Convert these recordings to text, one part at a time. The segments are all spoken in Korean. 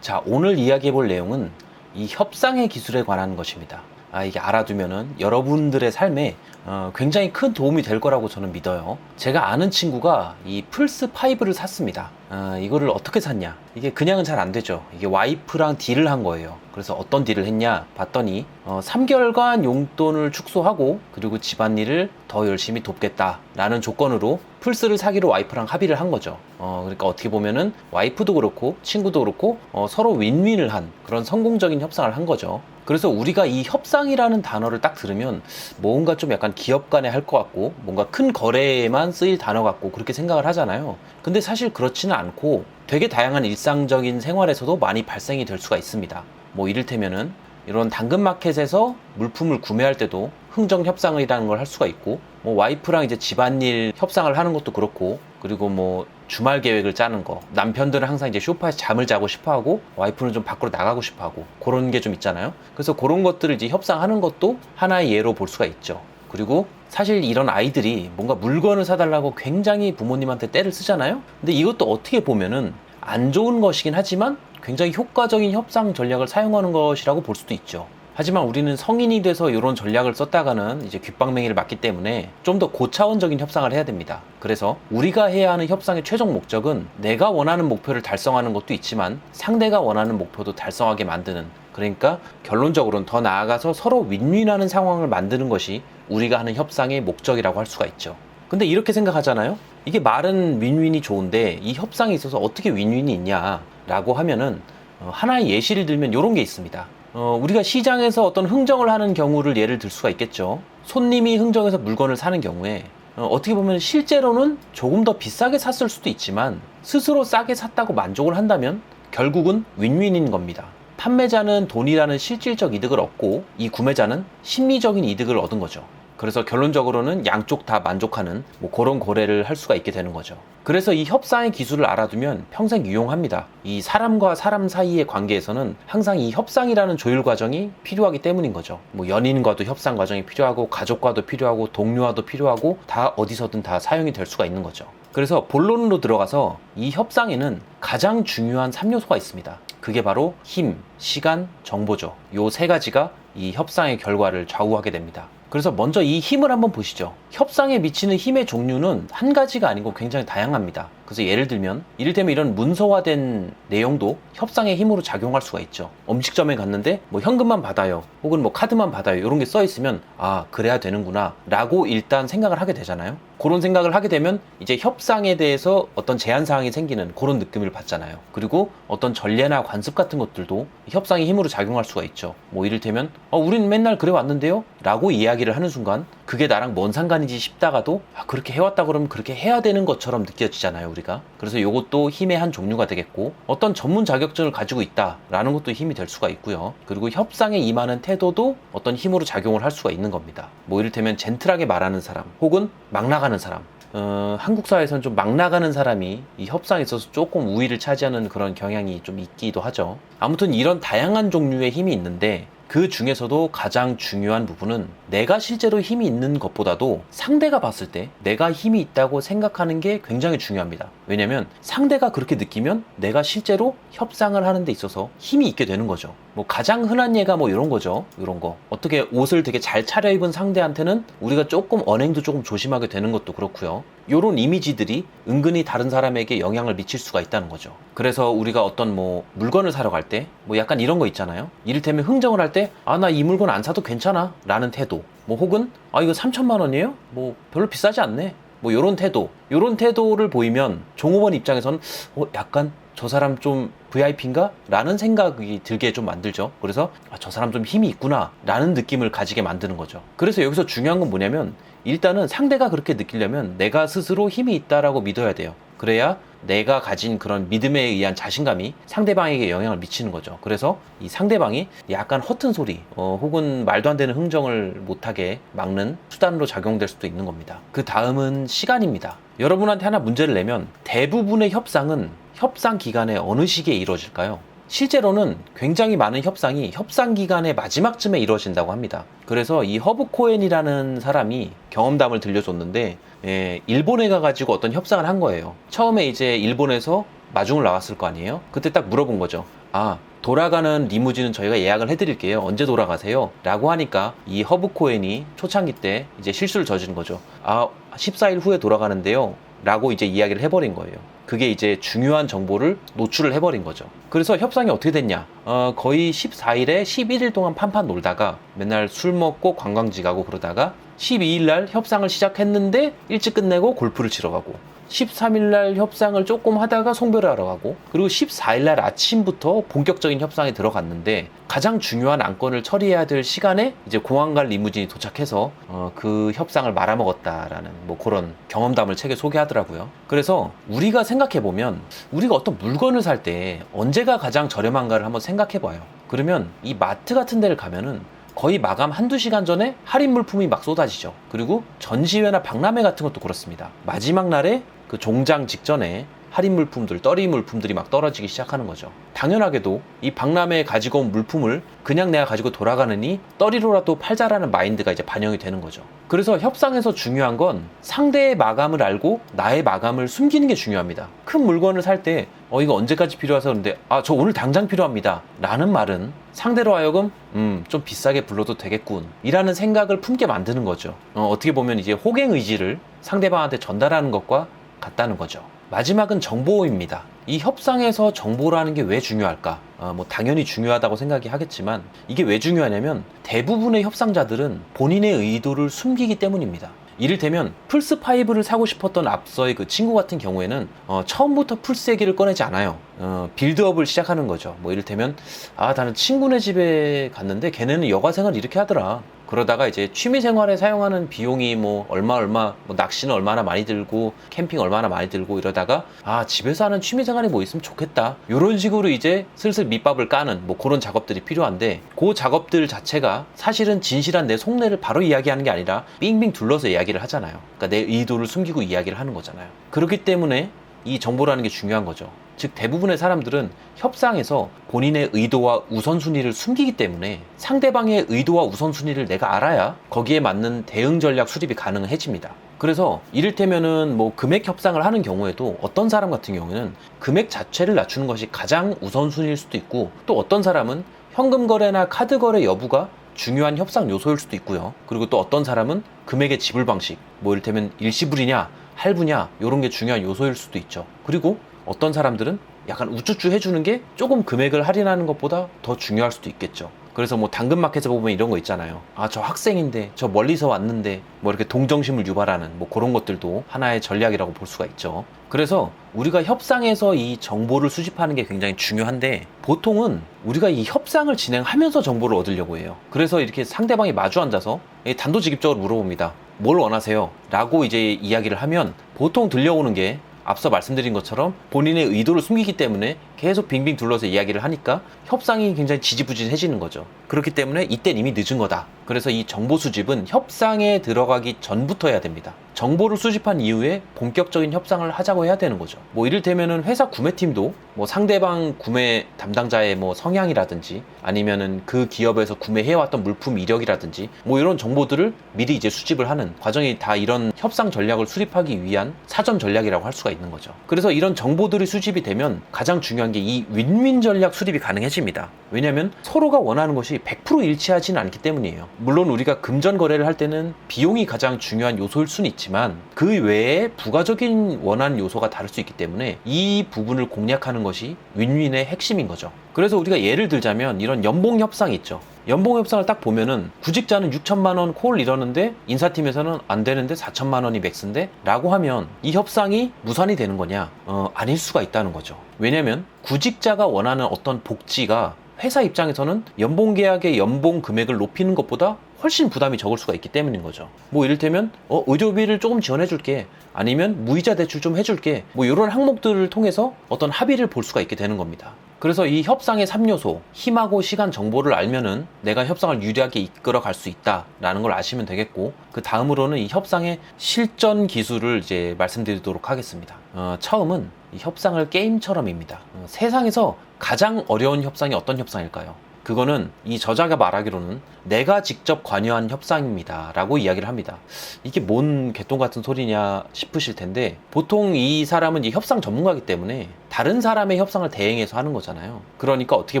자, 오늘 이야기해 볼 내용은 이 협상의 기술에 관한 것입니다. 아, 이게 알아두면은 여러분들의 삶에 어, 굉장히 큰 도움이 될 거라고 저는 믿어요. 제가 아는 친구가 이 플스 5를 샀습니다. 어, 이거를 어떻게 샀냐? 이게 그냥은 잘 안 되죠. 이게 와이프랑 딜을 한 거예요. 그래서 어떤 딜을 했냐? 봤더니 어, 3개월간 용돈을 축소하고 그리고 집안일을 더 열심히 돕겠다라는 조건으로 플스를 사기로 와이프랑 합의를 한 거죠. 어, 그러니까 어떻게 보면은 와이프도 그렇고 친구도 그렇고 어, 서로 윈윈을 한 그런 성공적인 협상을 한 거죠. 그래서 우리가 이 협상이라는 단어를 딱 들으면 뭔가 좀 약간 기업 간에 할 것 같고 뭔가 큰 거래에만 쓰일 단어 같고 그렇게 생각을 하잖아요. 근데 사실 그렇지는 않고 되게 다양한 일상적인 생활에서도 많이 발생이 될 수가 있습니다. 뭐 이를테면은 이런 당근마켓에서 물품을 구매할 때도 흥정 협상이라는 걸 할 수가 있고 뭐 와이프랑 이제 집안일 협상을 하는 것도 그렇고 그리고 뭐 주말 계획을 짜는 거. 남편들은 항상 이제 쇼파에서 잠을 자고 싶어 하고 와이프는 좀 밖으로 나가고 싶어 하고 그런 게 좀 있잖아요. 그래서 그런 것들을 이제 협상하는 것도 하나의 예로 볼 수가 있죠. 그리고 사실 이런 아이들이 뭔가 물건을 사달라고 굉장히 부모님한테 때를 쓰잖아요. 근데 이것도 어떻게 보면은 안 좋은 것이긴 하지만 굉장히 효과적인 협상 전략을 사용하는 것이라고 볼 수도 있죠 하지만 우리는 성인이 돼서 이런 전략을 썼다가는 이제 귓방맹이를 맞기 때문에 좀 더 고차원적인 협상을 해야 됩니다. 그래서 우리가 해야 하는 협상의 최종 목적은 내가 원하는 목표를 달성하는 것도 있지만 상대가 원하는 목표도 달성하게 만드는 그러니까 결론적으로는 더 나아가서 서로 윈윈하는 상황을 만드는 것이 우리가 하는 협상의 목적이라고 할 수가 있죠. 근데 이렇게 생각하잖아요. 이게 말은 윈윈이 좋은데 이 협상에 있어서 어떻게 윈윈이 있냐 라고 하면은 어, 하나의 예시를 들면 이런 게 있습니다. 어, 우리가 시장에서 어떤 흥정을 하는 경우를 예를 들 수가 있겠죠. 손님이 흥정해서 물건을 사는 경우에 어, 어떻게 보면 실제로는 조금 더 비싸게 샀을 수도 있지만 스스로 싸게 샀다고 만족을 한다면 결국은 윈윈인 겁니다. 판매자는 돈이라는 실질적 이득을 얻고 이 구매자는 심리적인 이득을 얻은 거죠. 그래서 결론적으로는 양쪽 다 만족하는 뭐 그런 거래를 할 수가 있게 되는 거죠. 그래서 이 협상의 기술을 알아두면 평생 유용합니다. 이 사람과 사람 사이의 관계에서는 항상 이 협상이라는 조율 과정이 필요하기 때문인 거죠. 뭐 연인과도 협상 과정이 필요하고 가족과도 필요하고 동료와도 필요하고 다 어디서든 다 사용이 될 수가 있는 거죠. 그래서 본론으로 들어가서 이 협상에는 가장 중요한 3요소가 있습니다. 그게 바로 힘, 시간, 정보죠. 요 세 가지가 이 협상의 결과를 좌우하게 됩니다. 그래서 먼저 이 힘을 한번 보시죠. 협상에 미치는 힘의 종류는 한 가지가 아니고 굉장히 다양합니다. 그래서 예를 들면 이를테면 이런 문서화된 내용도 협상의 힘으로 작용할 수가 있죠. 음식점에 갔는데 뭐 현금만 받아요. 혹은 뭐 카드만 받아요. 이런 게 써 있으면 아, 그래야 되는구나. 라고 일단 생각을 하게 되잖아요. 그런 생각을 하게 되면 이제 협상에 대해서 어떤 제한 사항이 생기는 그런 느낌을 받잖아요. 그리고 어떤 전례나 관습 같은 것들도 협상의 힘으로 작용할 수가 있죠. 뭐 이를테면 어, 우린 맨날 그래 왔는데요. 라고 이야기를 하는 순간 그게 나랑 뭔 상관이지 싶다가도 아, 그렇게 해왔다 그러면 그렇게 해야 되는 것처럼 느껴지잖아요, 우리가. 그래서 이것도 힘의 한 종류가 되겠고 어떤 전문 자격증을 가지고 있다라는 것도 힘이 될 수가 있고요. 그리고 협상에 임하는 태도도 어떤 힘으로 작용을 할 수가 있는 겁니다. 뭐 이를테면 젠틀하게 말하는 사람 혹은 막 나가는 사람 어, 한국 사회에서는 좀 막 나가는 사람이 이 협상에 있어서 조금 우위를 차지하는 그런 경향이 좀 있기도 하죠. 아무튼 이런 다양한 종류의 힘이 있는데 그 중에서도 가장 중요한 부분은 내가 실제로 힘이 있는 것보다도 상대가 봤을 때 내가 힘이 있다고 생각하는 게 굉장히 중요합니다. 왜냐면 상대가 그렇게 느끼면 내가 실제로 협상을 하는 데 있어서 힘이 있게 되는 거죠. 뭐 가장 흔한 예가 뭐 이런 거죠. 이런 거. 어떻게 옷을 되게 잘 차려입은 상대한테는 우리가 조금 언행도 조금 조심하게 되는 것도 그렇고요. 요런 이미지들이 은근히 다른 사람에게 영향을 미칠 수가 있다는 거죠. 그래서 우리가 어떤 뭐 물건을 사러 갈 때 뭐 약간 이런 거 있잖아요. 이를테면 흥정을 할때 아 나 이 물건 안 사도 괜찮아 라는 태도. 뭐 혹은 아 이거 3천만 원이에요? 뭐 별로 비싸지 않네. 뭐 요런 태도. 요런 태도를 보이면 종업원 입장에서는 어 약간 저 사람 좀 VIP인가? 라는 생각이 들게 좀 만들죠. 그래서 아, 저 사람 좀 힘이 있구나 라는 느낌을 가지게 만드는 거죠. 그래서 여기서 중요한 건 뭐냐면 일단은 상대가 그렇게 느끼려면 내가 스스로 힘이 있다라고 믿어야 돼요. 그래야 내가 가진 그런 믿음에 의한 자신감이 상대방에게 영향을 미치는 거죠. 그래서 이 상대방이 약간 허튼 소리, 어, 혹은 말도 안 되는 흥정을 못하게 막는 수단으로 작용될 수도 있는 겁니다. 그 다음은 시간입니다. 여러분한테 하나 문제를 내면 대부분의 협상은 협상 기간에 어느 시기에 이루어질까요? 실제로는 굉장히 많은 협상이 협상 기간의 마지막쯤에 이루어진다고 합니다. 그래서 이 허브 코엔이라는 사람이 경험담을 들려줬는데 예, 일본에 가가지고 어떤 협상을 한 거예요. 처음에 이제 일본에서 마중을 나왔을 거 아니에요? 그때 딱 물어본 거죠. 아 돌아가는 리무진은 저희가 예약을 해드릴게요. 언제 돌아가세요? 라고 하니까 이 허브 코엔이 초창기 때 이제 실수를 저지른 거죠. 아 14일 후에 돌아가는데요. 라고 이제 이야기를 해버린 거예요. 그게 이제 중요한 정보를 노출을 해버린 거죠. 그래서 협상이 어떻게 됐냐? 어, 거의 14일에 11일 동안 판판 놀다가 맨날 술 먹고 관광지 가고 그러다가 12일 날 협상을 시작했는데 일찍 끝내고 골프를 치러 가고 13일 날 협상을 조금 하다가 송별을 하러 가고 그리고 14일 날 아침부터 본격적인 협상에 들어갔는데 가장 중요한 안건을 처리해야 될 시간에 이제 공항 갈 리무진이 도착해서 어, 그 협상을 말아먹었다라는 뭐 그런 경험담을 책에 소개하더라고요. 그래서 우리가 생각해 보면 우리가 어떤 물건을 살 때 언제가 가장 저렴한가를 한번 생각 해 봐요. 그러면 이 마트 같은 데를 가면은 거의 마감 한두 시간 전에 할인 물품이 막 쏟아지죠. 그리고 전시회나 박람회 같은 것도 그렇습니다. 마지막 날에 그 종장 직전에 할인 물품들, 떨이 물품들이 막 떨어지기 시작하는 거죠. 당연하게도 이 박람회에 가지고 온 물품을 그냥 내가 가지고 돌아가느니 떨이로라도 팔자라는 마인드가 이제 반영이 되는 거죠. 그래서 협상에서 중요한 건 상대의 마감을 알고 나의 마감을 숨기는 게 중요합니다. 큰 물건을 살 때, 어, 이거 언제까지 필요해서 그런데, 아, 저 오늘 당장 필요합니다. 라는 말은 상대로 하여금, 음, 좀 비싸게 불러도 되겠군. 이라는 생각을 품게 만드는 거죠. 어, 어떻게 보면 이제 호갱 의지를 상대방한테 전달하는 것과 같다는 거죠. 마지막은 정보입니다. 이 협상에서 정보라는 게 왜 중요할까? 어, 뭐 당연히 중요하다고 생각이 하겠지만 이게 왜 중요하냐면 대부분의 협상자들은 본인의 의도를 숨기기 때문입니다. 이를테면 플스5를 사고 싶었던 앞서의 그 친구 같은 경우에는 어, 처음부터 플스 얘기를 꺼내지 않아요. 어, 빌드업을 시작하는 거죠. 뭐 이를테면 아 나는 친구네 집에 갔는데 걔네는 여가 생활 이렇게 하더라. 그러다가 이제 취미 생활에 사용하는 비용이 뭐 얼마 얼마 뭐 낚시는 얼마나 많이 들고 캠핑 얼마나 많이 들고 이러다가 아 집에서 하는 취미 생활이 뭐 있으면 좋겠다. 이런 식으로 이제 슬슬 밑밥을 까는 뭐 그런 작업들이 필요한데 그 작업들 자체가 사실은 진실한 내 속내를 바로 이야기하는 게 아니라 빙빙 둘러서 이야기를 하잖아요. 그러니까 내 의도를 숨기고 이야기를 하는 거잖아요. 그렇기 때문에 이 정보라는 게 중요한 거죠 즉 대부분의 사람들은 협상에서 본인의 의도와 우선순위를 숨기기 때문에 상대방의 의도와 우선순위를 내가 알아야 거기에 맞는 대응 전략 수립이 가능해집니다. 그래서 이를테면은 뭐 금액 협상을 하는 경우에도 어떤 사람 같은 경우에는 금액 자체를 낮추는 것이 가장 우선순위일 수도 있고 또 어떤 사람은 현금 거래나 카드 거래 여부가 중요한 협상 요소일 수도 있고요. 그리고 또 어떤 사람은 금액의 지불 방식, 뭐 이를테면 일시불이냐, 할부냐, 이런 게 중요한 요소일 수도 있죠. 그리고 어떤 사람들은 약간 우쭈쭈 해주는 게 조금 금액을 할인하는 것보다 더 중요할 수도 있겠죠. 그래서 뭐 당근마켓에 보면 이런 거 있잖아요. 아, 저 학생인데, 저 멀리서 왔는데, 뭐 이렇게 동정심을 유발하는 뭐 그런 것들도 하나의 전략이라고 볼 수가 있죠. 그래서 우리가 협상에서 이 정보를 수집하는 게 굉장히 중요한데 보통은 우리가 이 협상을 진행하면서 정보를 얻으려고 해요. 그래서 이렇게 상대방이 마주 앉아서 단도직입적으로 물어봅니다. 뭘 원하세요? 라고 이제 이야기를 하면 보통 들려오는 게 앞서 말씀드린 것처럼 본인의 의도를 숨기기 때문에 계속 빙빙 둘러서 이야기를 하니까 협상이 굉장히 지지부진해지는 거죠. 그렇기 때문에 이땐 이미 늦은 거다. 그래서 이 정보 수집은 협상에 들어가기 전부터 해야 됩니다. 정보를 수집한 이후에 본격적인 협상을 하자고 해야 되는 거죠. 뭐 이를테면은 회사 구매팀도 뭐 상대방 구매 담당자의 뭐 성향이라든지 아니면은 그 기업에서 구매해왔던 물품 이력이라든지 뭐 이런 정보들을 미리 이제 수집을 하는 과정이 다 이런 협상 전략을 수립하기 위한 사전 전략이라고 할 수가 있는 거죠. 그래서 이런 정보들이 수집이 되면 가장 중요한 게 이 윈윈 전략 수립이 가능해집니다. 왜냐하면 서로가 원하는 것이 100% 일치하지는 않기 때문이에요. 물론 우리가 금전 거래를 할 때는 비용이 가장 중요한 요소일 수는 있지만 그 외에 부가적인 원하는 요소가 다를 수 있기 때문에 이 부분을 공략하는 것이 윈윈의 핵심인 거죠. 그래서 우리가 예를 들자면 이런 연봉 협상 있죠. 연봉 협상을 딱 보면은 구직자는 6천만 원 콜 이러는데 인사팀에서는 안 되는데 4천만 원이 맥스인데 라고 하면 이 협상이 무산이 되는 거냐? 어, 아닐 수가 있다는 거죠. 왜냐면 구직자가 원하는 어떤 복지가 회사 입장에서는 연봉 계약의 연봉 금액을 높이는 것보다 훨씬 부담이 적을 수가 있기 때문인 거죠. 뭐 이를테면 어, 의료비를 조금 지원해 줄게. 아니면 무이자 대출 좀 해줄게. 뭐 이런 항목들을 통해서 어떤 합의를 볼 수가 있게 되는 겁니다. 그래서 이 협상의 3요소, 힘하고 시간 정보를 알면은 내가 협상을 유리하게 이끌어 갈 수 있다라는 걸 아시면 되겠고, 그 다음으로는 이 협상의 실전 기술을 이제 말씀드리도록 하겠습니다. 어, 처음은 이 협상을 게임처럼입니다. 어, 세상에서 가장 어려운 협상이 어떤 협상일까요? 그거는 이 저자가 말하기로는 내가 직접 관여한 협상입니다. 라고 이야기를 합니다. 이게 뭔 개똥 같은 소리냐 싶으실 텐데 보통 이 사람은 이 협상 전문가이기 때문에 다른 사람의 협상을 대행해서 하는 거잖아요. 그러니까 어떻게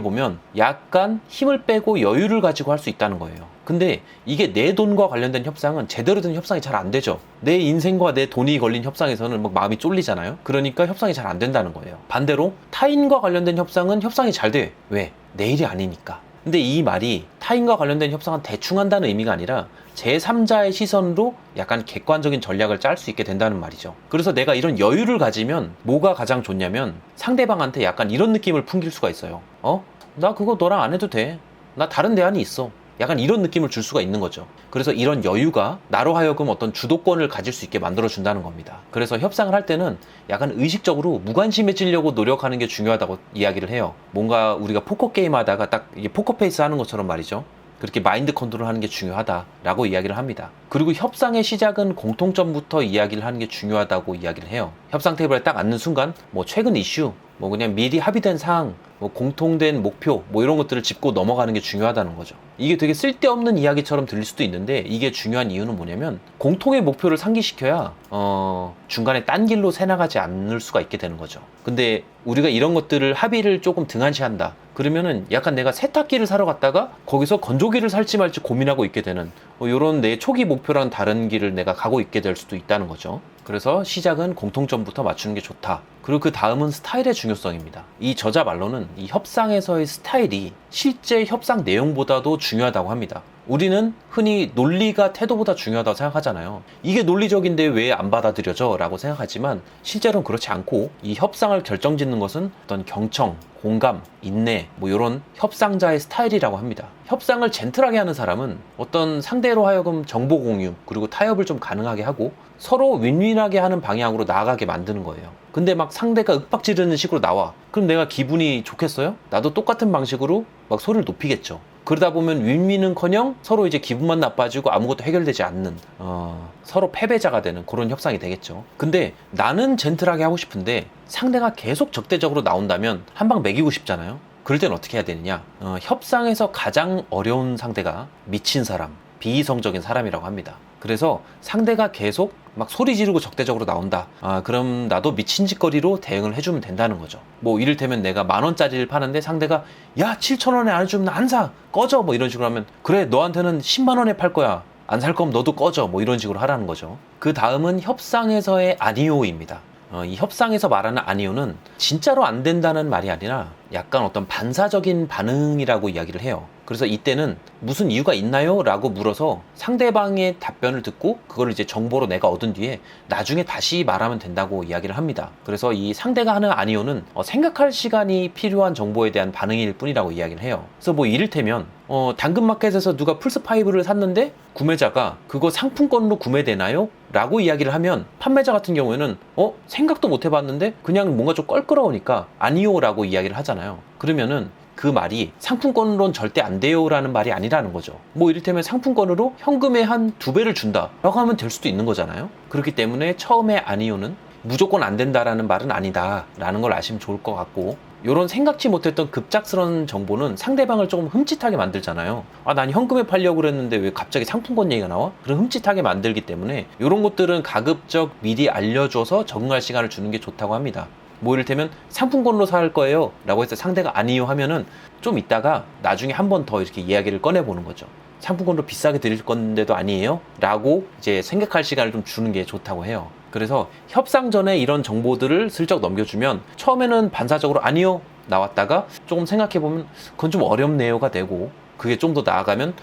보면 약간 힘을 빼고 여유를 가지고 할 수 있다는 거예요. 근데 이게 내 돈과 관련된 협상은 제대로 된 협상이 잘 안 되죠. 내 인생과 내 돈이 걸린 협상에서는 막 마음이 쫄리잖아요. 그러니까 협상이 잘 안 된다는 거예요. 반대로 타인과 관련된 협상은 협상이 잘 돼. 왜? 내 일이 아니니까. 근데 이 말이 타인과 관련된 협상은 대충 한다는 의미가 아니라 제3자의 시선으로 약간 객관적인 전략을 짤 수 있게 된다는 말이죠. 그래서 내가 이런 여유를 가지면 뭐가 가장 좋냐면 상대방한테 약간 이런 느낌을 풍길 수가 있어요. 어? 나 그거 너랑 안 해도 돼. 나 다른 대안이 있어. 약간 이런 느낌을 줄 수가 있는 거죠. 그래서 이런 여유가 나로 하여금 어떤 주도권을 가질 수 있게 만들어 준다는 겁니다. 그래서 협상을 할 때는 약간 의식적으로 무관심해지려고 노력하는 게 중요하다고 이야기를 해요. 뭔가 우리가 포커 게임 하다가 딱 이게 포커 페이스 하는 것처럼 말이죠. 그렇게 마인드 컨트롤 하는 게 중요하다라고 이야기를 합니다. 그리고 협상의 시작은 공통점부터 이야기를 하는 게 중요하다고 이야기를 해요. 협상 테이블에 딱 앉는 순간 뭐 최근 이슈, 뭐 그냥 미리 합의된 사항, 뭐 공통된 목표, 뭐 이런 것들을 짚고 넘어가는 게 중요하다는 거죠. 이게 되게 쓸데없는 이야기처럼 들릴 수도 있는데 이게 중요한 이유는 뭐냐면 공통의 목표를 상기시켜야 어 중간에 딴 길로 새나가지 않을 수가 있게 되는 거죠. 근데 우리가 이런 것들을 합의를 조금 등한시한다. 그러면은 약간 내가 세탁기를 사러 갔다가 거기서 건조기를 살지 말지 고민하고 있게 되는 뭐 이런 내 초기 목표랑 다른 길을 내가 가고 있게 될 수도 있다는 거죠. 그래서 시작은 공통점부터 맞추는 게 좋다. 그리고 그 다음은 스타일의 중요성입니다. 이 저자 말로는 이 협상에서의 스타일이 실제 협상 내용보다도 중요하다고 합니다. 우리는 흔히 논리가 태도보다 중요하다고 생각하잖아요. 이게 논리적인데 왜 안 받아들여져? 라고 생각하지만 실제로는 그렇지 않고 이 협상을 결정 짓는 것은 어떤 경청, 공감, 인내, 뭐 이런 협상자의 스타일이라고 합니다. 협상을 젠틀하게 하는 사람은 어떤 상대로 하여금 정보 공유, 그리고 타협을 좀 가능하게 하고 서로 윈윈 하게 하는 방향으로 나아가게 만드는 거예요. 근데 막 상대가 윽박 지르는 식으로 나와. 그럼 내가 기분이 좋겠어요? 나도 똑같은 방식으로 막 소리를 높이겠죠. 그러다 보면 윈윈은 커녕 서로 이제 기분만 나빠지고 아무것도 해결되지 않는 어, 서로 패배자가 되는 그런 협상이 되겠죠. 근데 나는 젠틀하게 하고 싶은데 상대가 계속 적대적으로 나온다면 한 방 매기고 싶잖아요. 그럴 땐 어떻게 해야 되느냐? 어, 협상에서 가장 어려운 상대가 미친 사람, 비이성적인 사람이라고 합니다. 그래서 상대가 계속 막 소리 지르고 적대적으로 나온다. 아, 그럼 나도 미친 짓거리로 대응을 해주면 된다는 거죠. 뭐 이를테면 내가 만 원짜리를 파는데 상대가 야, 7천 원에 안 해주면 안 사! 꺼져! 뭐 이런 식으로 하면 그래, 너한테는 10만 원에 팔 거야. 안 살 거면 너도 꺼져. 뭐 이런 식으로 하라는 거죠. 그 다음은 협상에서의 아니오입니다. 어, 이 협상에서 말하는 아니오는 진짜로 안 된다는 말이 아니라 약간 어떤 반사적인 반응이라고 이야기를 해요. 그래서 이때는 무슨 이유가 있나요? 라고 물어서 상대방의 답변을 듣고 그걸 이제 정보로 내가 얻은 뒤에 나중에 다시 말하면 된다고 이야기를 합니다. 그래서 이 상대가 하는 아니오는 어, 생각할 시간이 필요한 정보에 대한 반응일 뿐이라고 이야기를 해요. 그래서 뭐 이를테면 어, 당근마켓에서 누가 플스5를 샀는데 구매자가 그거 상품권으로 구매되나요? 라고 이야기를 하면 판매자 같은 경우에는 어? 생각도 못 해봤는데 그냥 뭔가 좀 껄끄러우니까 아니요 라고 이야기를 하잖아요. 그러면은 그 말이 상품권으로는 절대 안 돼요라는 말이 아니라는 거죠. 뭐 이를테면 상품권으로 현금의 한 두 배를 준다라고 하면 될 수도 있는 거잖아요. 그렇기 때문에 처음에 아니요는 무조건 안 된다라는 말은 아니다라는 걸 아시면 좋을 것 같고 이런 생각지 못했던 급작스러운 정보는 상대방을 조금 흠칫하게 만들잖아요. 아, 난 현금에 팔려고 그랬는데 왜 갑자기 상품권 얘기가 나와? 그런 흠칫하게 만들기 때문에 이런 것들은 가급적 미리 알려줘서 적응할 시간을 주는 게 좋다고 합니다. 뭐 이를테면 상품권으로 살 거예요 라고 해서 상대가 아니요 하면은 좀 있다가 나중에 한 번 더 이렇게 이야기를 꺼내보는 거죠. 상품권으로 비싸게 드릴 건데도 아니에요? 라고 이제 생각할 시간을 좀 주는 게 좋다고 해요. 그래서 협상 전에 이런 정보들을 슬쩍 넘겨주면 처음에는 반사적으로 아니요 나왔다가 조금 생각해보면 그건 좀 어렵네요가 되고 그게 좀 더 나아가면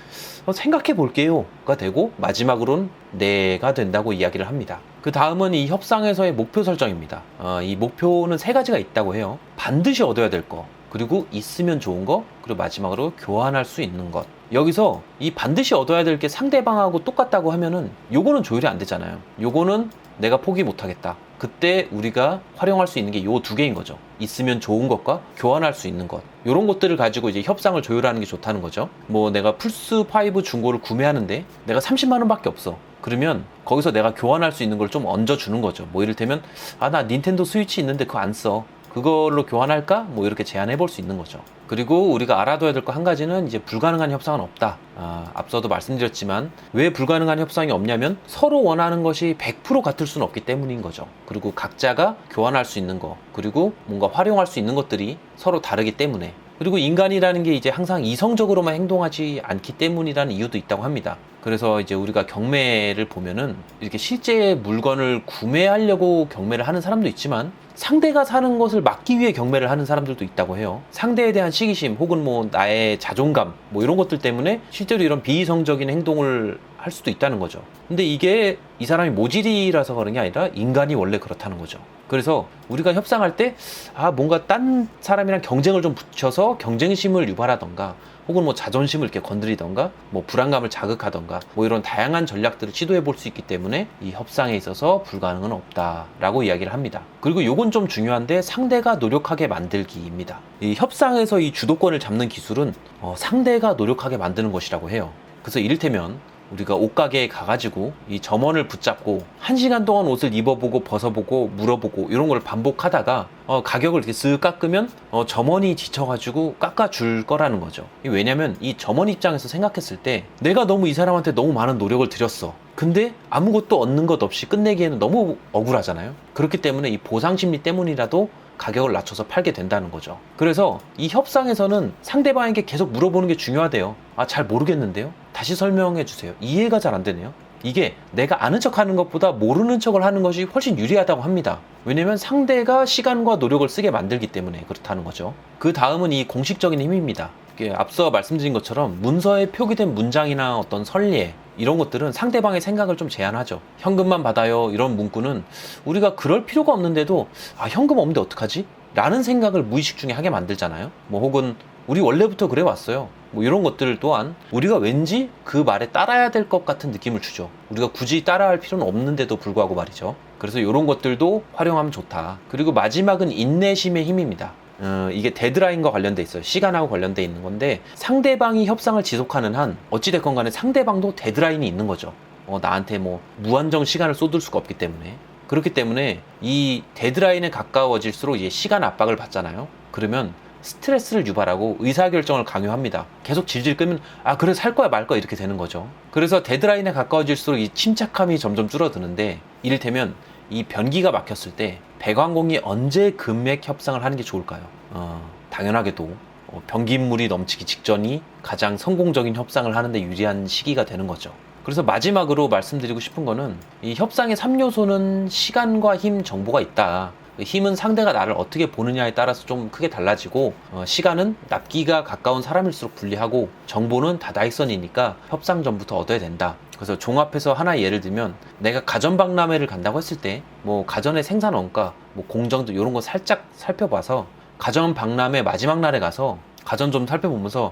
어, 생각해 볼게요가 되고 마지막으로는 네가 된다고 이야기를 합니다. 그 다음은 이 협상에서의 목표 설정입니다. 어, 이 목표는 세 가지가 있다고 해요. 반드시 얻어야 될 거, 그리고 있으면 좋은 거, 그리고 마지막으로 교환할 수 있는 것. 여기서 이 반드시 얻어야 될 게 상대방하고 똑같다고 하면은 요거는 조율이 안 되잖아요. 요거는 내가 포기 못 하겠다. 그때 우리가 활용할 수 있는 게 요 두 개인 거죠. 있으면 좋은 것과 교환할 수 있는 것. 요런 것들을 가지고 이제 협상을 조율하는 게 좋다는 거죠. 뭐 내가 플스5 중고를 구매하는데 내가 30만 원 밖에 없어. 그러면 거기서 내가 교환할 수 있는 걸 좀 얹어 주는 거죠. 뭐 이를테면 아 나 닌텐도 스위치 있는데 그거 안 써. 그 그걸로 교환할까? 뭐 이렇게 제안해 볼 수 있는 거죠. 그리고 우리가 알아둬야 될 거 한 가지는 이제 불가능한 협상은 없다. 아, 앞서도 말씀드렸지만 왜 불가능한 협상이 없냐면 서로 원하는 것이 100% 같을 수는 없기 때문인 거죠. 그리고 각자가 교환할 수 있는 거, 그리고 뭔가 활용할 수 있는 것들이 서로 다르기 때문에 그리고 인간이라는 게 이제 항상 이성적으로만 행동하지 않기 때문이라는 이유도 있다고 합니다. 그래서 이제 우리가 경매를 보면은 이렇게 실제 물건을 구매하려고 경매를 하는 사람도 있지만 상대가 사는 것을 막기 위해 경매를 하는 사람들도 있다고 해요. 상대에 대한 시기심 혹은 뭐 나의 자존감 뭐 이런 것들 때문에 실제로 이런 비이성적인 행동을 할 수도 있다는 거죠. 근데 이게 이 사람이 모질이라서 그런 게 아니라 인간이 원래 그렇다는 거죠. 그래서 우리가 협상할 때, 아, 뭔가 딴 사람이랑 경쟁을 좀 붙여서 경쟁심을 유발하던가, 혹은 뭐 자존심을 이렇게 건드리던가, 뭐 불안감을 자극하던가, 뭐 이런 다양한 전략들을 시도해 볼 수 있기 때문에 이 협상에 있어서 불가능은 없다라고 이야기를 합니다. 그리고 요건 좀 중요한데 상대가 노력하게 만들기입니다. 이 협상에서 이 주도권을 잡는 기술은 어, 상대가 노력하게 만드는 것이라고 해요. 그래서 이를테면 우리가 옷가게에 가가지고 이 점원을 붙잡고 한 시간 동안 옷을 입어보고 벗어보고 물어보고 이런 걸 반복하다가 어, 가격을 이렇게 쓱 깎으면 어, 점원이 지쳐가지고 깎아줄 거라는 거죠. 이 왜냐면 이 점원 입장에서 생각했을 때 내가 너무 이 사람한테 너무 많은 노력을 들였어. 근데 아무것도 얻는 것 없이 끝내기에는 너무 억울하잖아요. 그렇기 때문에 이 보상 심리 때문이라도 가격을 낮춰서 팔게 된다는 거죠. 그래서 이 협상에서는 상대방에게 계속 물어보는 게 중요하대요. 아, 잘 모르겠는데요? 다시 설명해 주세요. 이해가 잘 안 되네요. 이게 내가 아는 척 하는 것보다 모르는 척을 하는 것이 훨씬 유리하다고 합니다. 왜냐면 상대가 시간과 노력을 쓰게 만들기 때문에 그렇다는 거죠. 그 다음은 이 공식적인 힘입니다. 앞서 말씀드린 것처럼 문서에 표기된 문장이나 어떤 선례 이런 것들은 상대방의 생각을 좀 제한하죠. 현금만 받아요. 이런 문구는 우리가 그럴 필요가 없는데도 아, 현금 없는데 어떡하지? 라는 생각을 무의식 중에 하게 만들잖아요. 뭐 혹은 우리 원래부터 그래 왔어요. 뭐 이런 것들 또한 우리가 왠지 그 말에 따라야 될 것 같은 느낌을 주죠. 우리가 굳이 따라할 필요는 없는데도 불구하고 말이죠. 그래서 이런 것들도 활용하면 좋다. 그리고 마지막은 인내심의 힘입니다. 어, 이게 데드라인과 관련돼 있어요. 시간하고 관련돼 있는 건데 상대방이 협상을 지속하는 한 어찌됐건 간에 상대방도 데드라인이 있는 거죠. 어, 나한테 뭐 무한정 시간을 쏟을 수가 없기 때문에 그렇기 때문에 이 데드라인에 가까워질수록 이제 시간 압박을 받잖아요. 그러면 스트레스를 유발하고 의사결정을 강요합니다. 계속 질질 끄면 아 그래 살 거야 말 거야 이렇게 되는 거죠. 그래서 데드라인에 가까워질수록 이 침착함이 점점 줄어드는데 이를테면 이 변기가 막혔을 때 배관공이 언제 금맥 협상을 하는 게 좋을까요? 어, 당연하게도 어, 변기물이 넘치기 직전이 가장 성공적인 협상을 하는데 유리한 시기가 되는 거죠. 그래서 마지막으로 말씀드리고 싶은 거는 이 협상의 3요소는 시간과 힘, 정보가 있다. 그 힘은 상대가 나를 어떻게 보느냐에 따라서 좀 크게 달라지고 어, 시간은 납기가 가까운 사람일수록 불리하고 정보는 다다익선이니까 협상 전부터 얻어야 된다. 그래서 종합해서 하나 예를 들면 내가 가전 박람회를 간다고 했을 때 뭐 가전의 생산 원가, 뭐 공정도 이런 거 살짝 살펴봐서 가전 박람회 마지막 날에 가서 가전 좀 살펴보면서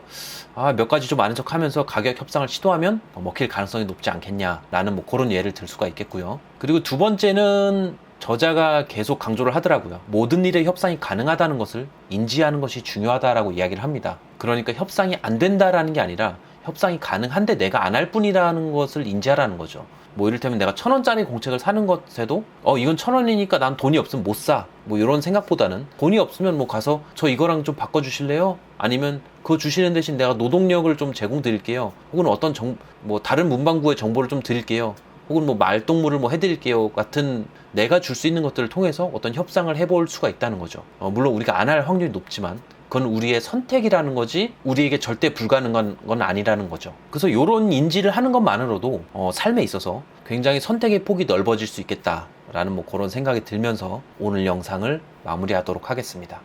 아, 몇 가지 좀 아는 척 하면서 가격 협상을 시도하면 어, 먹힐 가능성이 높지 않겠냐라는 뭐 그런 예를 들 수가 있겠고요. 그리고 두 번째는 저자가 계속 강조를 하더라고요. 모든 일에 협상이 가능하다는 것을 인지하는 것이 중요하다라고 이야기를 합니다. 그러니까 협상이 안 된다라는 게 아니라 협상이 가능한데 내가 안 할 뿐이라는 것을 인지하라는 거죠. 뭐 이를테면 내가 천 원짜리 공책을 사는 것에도 어 이건 천 원이니까 난 돈이 없으면 못 사. 뭐 이런 생각보다는 돈이 없으면 뭐 가서 저 이거랑 좀 바꿔 주실래요? 아니면 그거 주시는 대신 내가 노동력을 좀 제공 드릴게요. 혹은 어떤 정 뭐 다른 문방구의 정보를 좀 드릴게요. 혹은 뭐 말동무를 뭐 해드릴게요 같은 내가 줄 수 있는 것들을 통해서 어떤 협상을 해볼 수가 있다는 거죠. 어, 물론 우리가 안 할 확률이 높지만 그건 우리의 선택이라는 거지 우리에게 절대 불가능한 건 아니라는 거죠. 그래서 이런 인지를 하는 것만으로도 어, 삶에 있어서 굉장히 선택의 폭이 넓어질 수 있겠다라는 뭐 그런 생각이 들면서 오늘 영상을 마무리하도록 하겠습니다.